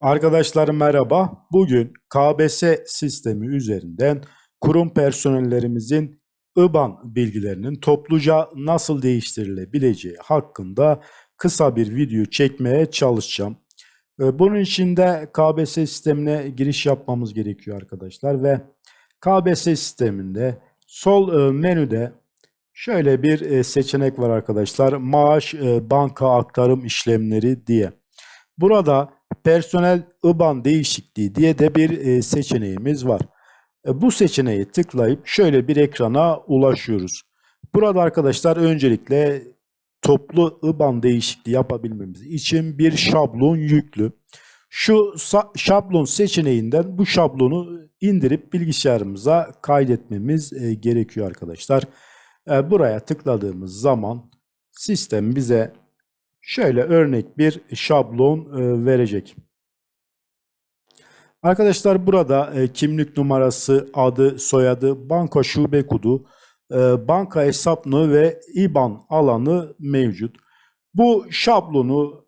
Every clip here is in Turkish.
Arkadaşlar merhaba. Bugün KBS sistemi üzerinden kurum personellerimizin IBAN bilgilerinin topluca nasıl değiştirilebileceği hakkında kısa bir video çekmeye çalışacağım. Ee, Bunun için de KBS sistemine giriş yapmamız gerekiyor arkadaşlar ve KBS sisteminde sol e, menüde şöyle bir e, seçenek var arkadaşlar. Maaş e, banka aktarım işlemleri diye. Burada personel IBAN değişikliği diye de bir e, seçeneğimiz var. E, Bu seçeneği tıklayıp şöyle bir ekrana ulaşıyoruz. Burada arkadaşlar öncelikle toplu IBAN değişikliği yapabilmemiz için bir şablon yüklü. Şu şablon seçeneğinden bu şablonu indirip bilgisayarımıza kaydetmemiz e, gerekiyor arkadaşlar. Buraya tıkladığımız zaman sistem bize şöyle örnek bir şablon e, verecek. Arkadaşlar burada e, kimlik numarası, adı, soyadı, banka şube kodu, e, banka hesaplı ve IBAN alanı mevcut. Bu şablonu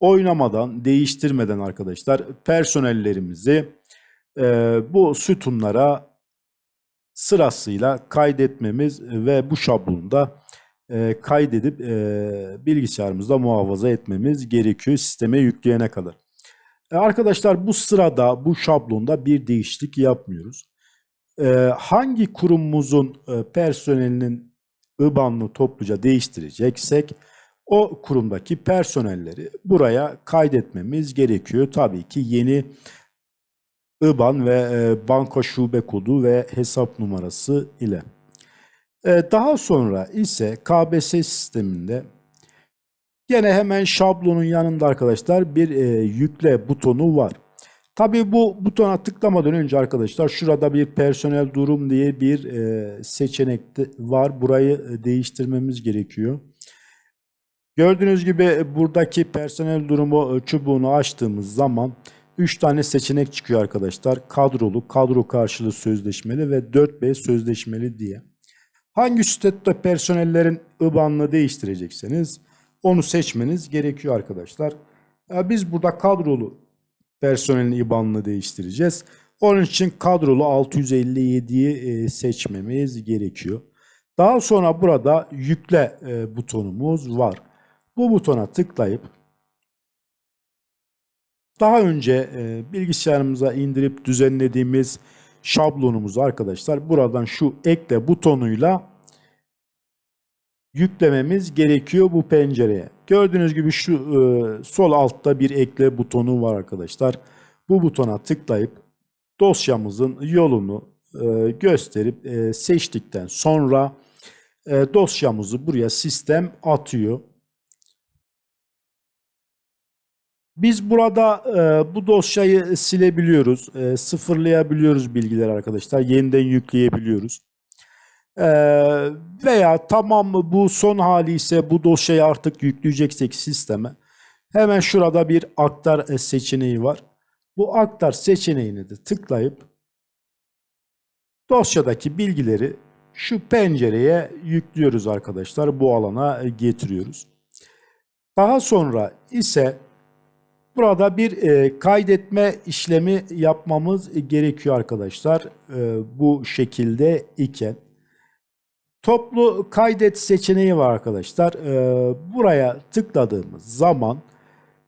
oynamadan, değiştirmeden arkadaşlar personellerimizi bu sütunlara sırasıyla kaydetmemiz ve bu şablonu da e, kaydedip e, bilgisayarımızda muhafaza etmemiz gerekiyor sisteme yükleyene kadar. E, arkadaşlar bu sırada bu şablonda bir değişiklik yapmıyoruz. E, hangi kurumumuzun e, personelinin IBAN'ını topluca değiştireceksek o kurumdaki personelleri buraya kaydetmemiz gerekiyor. Tabii ki yeni IBAN ve e, banka şube kodu ve hesap numarası ile. E, Daha sonra ise KBS sisteminde gene hemen şablonun yanında arkadaşlar bir e, yükle butonu var. Tabii bu butona tıklamadan önce arkadaşlar şurada bir personel durum diye bir e, seçenek var. Burayı e, değiştirmemiz gerekiyor. Gördüğünüz gibi buradaki personel durumu çubuğunu açtığımız zaman 3 tane seçenek çıkıyor arkadaşlar. Kadrolu, kadro karşılığı sözleşmeli ve 4B sözleşmeli diye. Hangi statüde personellerin IBAN'ını değiştirecekseniz onu seçmeniz gerekiyor arkadaşlar. Biz burada kadrolu personelin IBAN'ını değiştireceğiz. Onun için kadrolu 657'yi e, seçmemiz gerekiyor. Daha sonra burada yükle e, butonumuz var. Bu butona tıklayıp daha önce e, bilgisayarımıza indirip düzenlediğimiz şablonumuzu arkadaşlar buradan şu ekle butonuyla yüklememiz gerekiyor bu pencereye. Gördüğünüz gibi şu e, sol altta bir ekle butonu var arkadaşlar. Bu butona tıklayıp dosyamızın yolunu e, gösterip e, seçtikten sonra e, dosyamızı buraya sistem atıyor. Biz burada e, bu dosyayı silebiliyoruz, e, sıfırlayabiliyoruz bilgileri arkadaşlar, yeniden yükleyebiliyoruz. E, veya tamam mı bu son hali ise bu dosyayı artık yükleyeceksek sisteme hemen şurada bir aktar seçeneği var. Bu aktar seçeneğini de tıklayıp dosyadaki bilgileri şu pencereye yüklüyoruz arkadaşlar. Bu alana getiriyoruz. Daha sonra ise Burada bir e, kaydetme işlemi yapmamız gerekiyor arkadaşlar. E, bu şekilde iken. Toplu kaydet seçeneği var arkadaşlar. E, buraya tıkladığımız zaman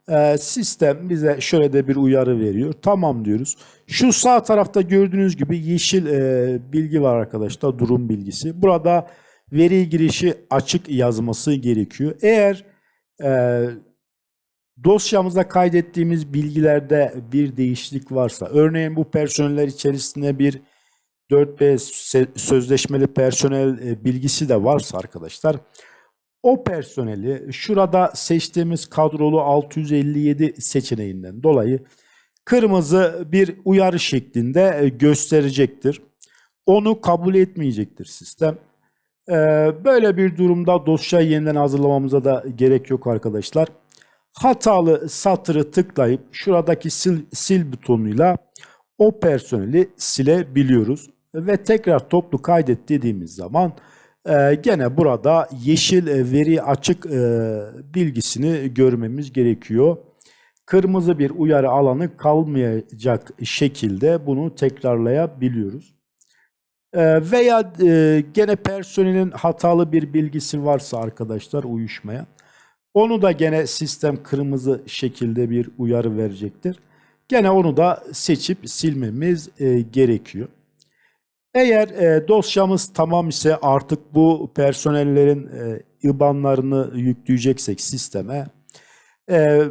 e, sistem bize şöyle de bir uyarı veriyor. Tamam diyoruz. Şu sağ tarafta gördüğünüz gibi yeşil e, bilgi var arkadaşlar. Durum bilgisi. Burada veri girişi açık yazması gerekiyor. Eğer e, dosyamızda kaydettiğimiz bilgilerde bir değişiklik varsa, örneğin bu personeller içerisinde bir 4B se- sözleşmeli personel e, bilgisi de varsa arkadaşlar, o personeli şurada seçtiğimiz kadrolu 657 seçeneğinden dolayı kırmızı bir uyarı şeklinde e, gösterecektir. Onu kabul etmeyecektir sistem. Ee, Böyle bir durumda dosyayı yeniden hazırlamamıza da gerek yok arkadaşlar hatalı satırı tıklayıp şuradaki sil, sil butonuyla o personeli silebiliyoruz. Ve tekrar toplu kaydet dediğimiz zaman e, gene burada yeşil e, veri açık e, bilgisini görmemiz gerekiyor. kırmızı bir uyarı alanı kalmayacak şekilde bunu tekrarlayabiliyoruz. Ee, veya e, gene personelin hatalı bir bilgisi varsa arkadaşlar uyuşmayan onu da gene sistem kırmızı şekilde bir uyarı verecektir. Gene onu da seçip silmemiz e, gerekiyor. Eğer e, dosyamız tamam ise artık bu personellerin e, IBAN'larını yükleyeceksek sisteme e,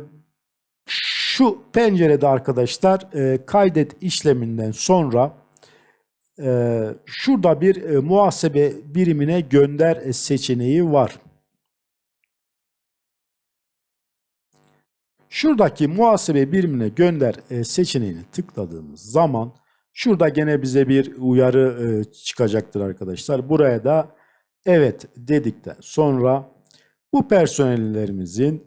şu pencerede arkadaşlar e, kaydet işleminden sonra e, şurada bir e, muhasebe birimine gönder seçeneği var. Şuradaki muhasebe birimine gönder e, seçeneğini tıkladığımız zaman şurada gene bize bir uyarı e, çıkacaktır arkadaşlar. Buraya da evet dedikten sonra bu personellerimizin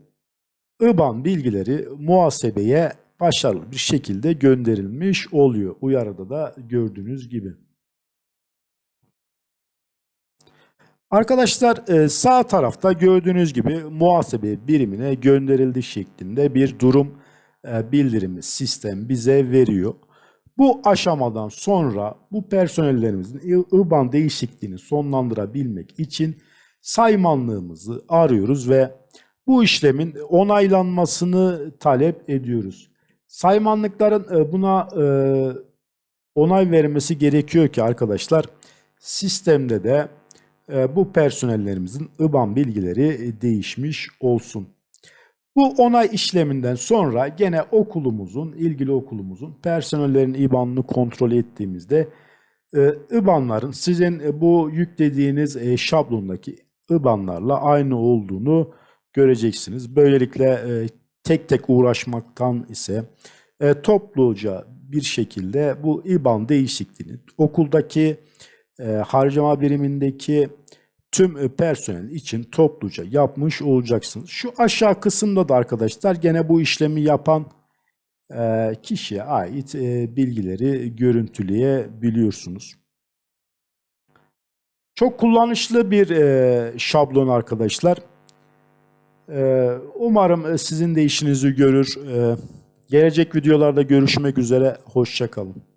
IBAN bilgileri muhasebeye başarılı bir şekilde gönderilmiş oluyor. Uyarıda da gördüğünüz gibi. Arkadaşlar e, sağ tarafta gördüğünüz gibi muhasebe birimine gönderildi şeklinde bir durum e, bildirimi sistem bize veriyor. Bu aşamadan sonra bu personellerimizin IBAN değişikliğini sonlandırabilmek için saymanlığımızı arıyoruz ve bu işlemin onaylanmasını talep ediyoruz. Saymanlıkların e, buna onay vermesi gerekiyor ki arkadaşlar sistemde de bu personellerimizin IBAN bilgileri değişmiş olsun. Bu onay işleminden sonra gene okulumuzun, ilgili okulumuzun personellerin IBAN'ını kontrol ettiğimizde IBAN'ların sizin bu yüklediğiniz şablondaki IBAN'larla aynı olduğunu göreceksiniz. Böylelikle e, tek tek uğraşmaktan ise e, topluca bir şekilde bu IBAN değişikliğini okuldaki e, harcama birimindeki tüm e, personel için topluca yapmış olacaksınız. Şu aşağı kısımda da arkadaşlar gene bu işlemi yapan e, kişiye ait e, bilgileri görüntüleyebiliyorsunuz. Çok kullanışlı bir şablon arkadaşlar. Umarım sizin de işinizi görür. Gelecek videolarda görüşmek üzere. Hoşçakalın.